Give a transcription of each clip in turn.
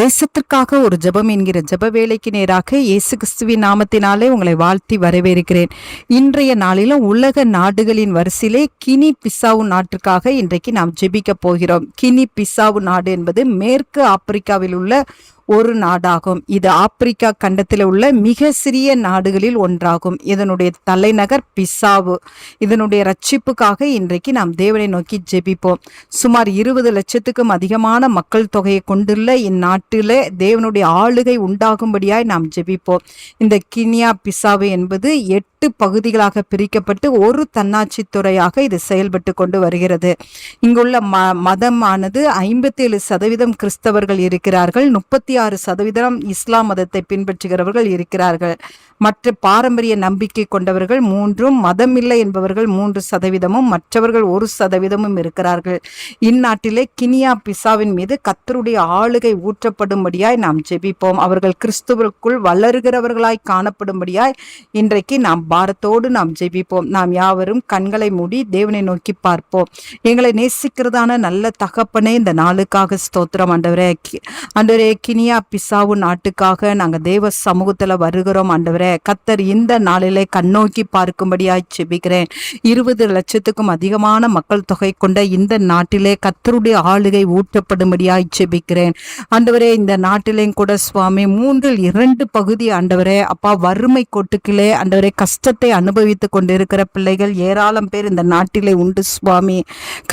தேசத்திற்காக ஒரு ஜெபம் என்கிற ஜெப வேலைக்கு நேராக இயேசு கிறிஸ்துவின் நாமத்தினாலே உங்களை வாழ்த்தி வரவேற்கிறேன். இன்றைய நாளிலும் உலக நாடுகளின் வரிசையிலே கினி பிசாவு நாட்டிற்காக இன்றைக்கு நாம் ஜெபிக்க போகிறோம். கினி பிசாவு நாடு என்பது மேற்கு ஆப்பிரிக்காவில் உள்ள ஒரு நாடாகும். இது ஆப்பிரிக்கா கண்டத்தில் உள்ள மிக சிறிய நாடுகளில் ஒன்றாகும். இதனுடைய தலைநகர் பிசாவு. இதனுடைய ரட்சிப்புக்காக இன்றைக்கு நாம் தேவனை நோக்கி ஜெபிப்போம். சுமார் இருபது லட்சத்துக்கும் அதிகமான மக்கள் தொகையை கொண்டுள்ள இந்நாட்டில் தேவனுடைய ஆளுகை உண்டாகும்படியாய் நாம் ஜெபிப்போம். இந்த கினியா பிசாவு என்பது எட்டு பகுதிகளாக பிரிக்கப்பட்டு ஒரு தன்னாட்சி துறையாக இது செயல்பட்டு கொண்டு வருகிறது. இங்குள்ள ம மதமானது ஐம்பத்தி ஏழு சதவீதம் கிறிஸ்தவர்கள் இருக்கிறார்கள். முப்பத்தி ஆறு சதவீதம் இஸ்லாம் மதத்தை பின்பற்றுகிறவர்கள் இருக்கிறார்கள். மற்ற பாரம்பரிய நம்பிக்கை கொண்டவர்கள் மூன்றும் மதமில்லை என்பவர்கள் மூன்று சதவீதமும் மற்றவர்கள் ஒரு சதவீதமும் இருக்கிறார்கள். இந்நாட்டிலே கினியா பிசாவின் மீது கத்தருடைய ஆளுகை ஊற்றப்படும்படியாய் நாம் ஜெபிப்போம். அவர்கள் கிறிஸ்துவருக்குள் வளருகிறவர்களாய் காணப்படும்படியாய் இன்றைக்கு நாம் பாரத்தோடு நாம் ஜெபிப்போம். நாம் யாவரும் கண்களை மூடி தேவனை நோக்கி பார்ப்போம். எங்களை நேசிக்கிறதான நல்ல தகப்பனே இந்த நாளுக்காக ஸ்தோத்திரம். ஆண்டவரே கி- ஆண்டவரே கினியா பிசாவு நாட்டுக்காக நாங்கள் தேவ சமூகத்தில் வருகிறோம். ஆண்டவரே கத்தர் இந்த நாளிலே கண்ணோக்கி பார்க்கும்படியாய் ஜெபிக்கிறேன். இருபது லட்சத்துக்கும் அதிகமான மக்கள் தொகை கொண்ட இந்த நாட்டிலே கத்தருடைய ஆளுகை ஊட்டப்படும்படியாய் ஜெபிக்கிறேன். ஆண்டவரே இந்த நாட்டிலேயும் கூட சுவாமி மூன்றில் இரண்டு பகுதி ஆண்டவரே அப்பா வறுமை கொட்டுக்கிலே ஆண்டவரே கஷ்டத்தை அனுபவித்துக் கொண்டிருக்கிற பிள்ளைகள் ஏராளம் பேர் இந்த நாட்டிலே உண்டு சுவாமி.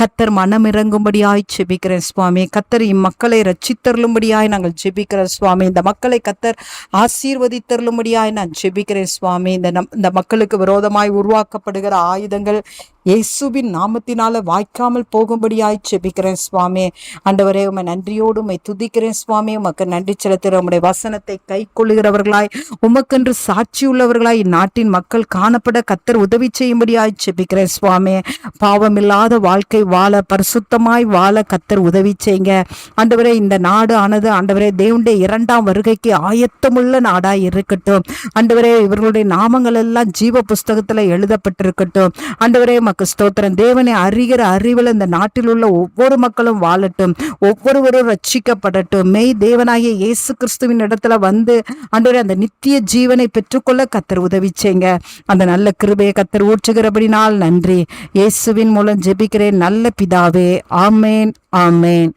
கத்தர் மனமிறங்கும்படியாய் ஜெபிக்கிறேன் சுவாமி. கத்தர் இம்மக்களை ரச்சித்தருளும்படியாய் நாங்கள் ஜெபிக்கிறோம் சுவாமி. இந்த மக்களை கத்தர் ஆசீர்வதித்தருளும்படியாய் நான் ஜெபிக்கிறேன் சுவாமி. இந்த நம் இந்த மக்களுக்கு விரோதமாய் உருவாக்கப்படுகிற ஆயுதங்கள் இயேசுவின் நாமத்தினால வாய்க்காமல் போகும்படியாய் செபிக்கிறேன் சுவாமி. ஆண்டவரே உமை நன்றியோடு உமை துதிக்கிறேன் சுவாமி. உமக்கு நன்றி செலுத்துகிற உம்முடைய வசனத்தை கை கொள்ளுகிறவர்களாய் உமக்கென்று சாட்சி உள்ளவர்களாய் இந்நாட்டின் மக்கள் காணப்பட கத்தர் உதவி செய்யும்படியாய் செபிக்கிறேன் சுவாமி. பாவமில்லாத வாழ்க்கை வாழ பரிசுத்தமாய் வாழ கத்தர் உதவி செய்யுங்க. ஆண்டவரே இந்த நாடு ஆனது ஆண்டவரே தேவனுடைய இரண்டாம் வருகைக்கு ஆயத்தமுள்ள நாடாய் இருக்கட்டும். ஆண்டவரே இவர்களுடைய நாமங்கள் எல்லாம் ஜீவ புஸ்தகத்துல எழுதப்பட்டிருக்கட்டும். ஆண்டவரே உமக்கு ஸ்தோத்திரம். தேவனை அறிகிற அறிவில் இந்த நாட்டில் உள்ள ஒவ்வொரு மக்களும் வாழட்டும். ஒவ்வொருவரும் ரட்சிக்கப்படட்டும். மெய் தேவனாகிய இயேசு கிறிஸ்துவின் இடத்துல வந்து ஆண்டவரே அந்த நித்திய ஜீவனை பெற்றுக்கொள்ள கத்தர் உதவி அந்த நல்ல கிருபையை கத்தர் ஊற்றுகிறபடினால் நன்றி. இயேசுவின் மூலம் ஜெபிக்கிறேன். நல்ல பிதாவே. ஆமேன். ஆமேன்.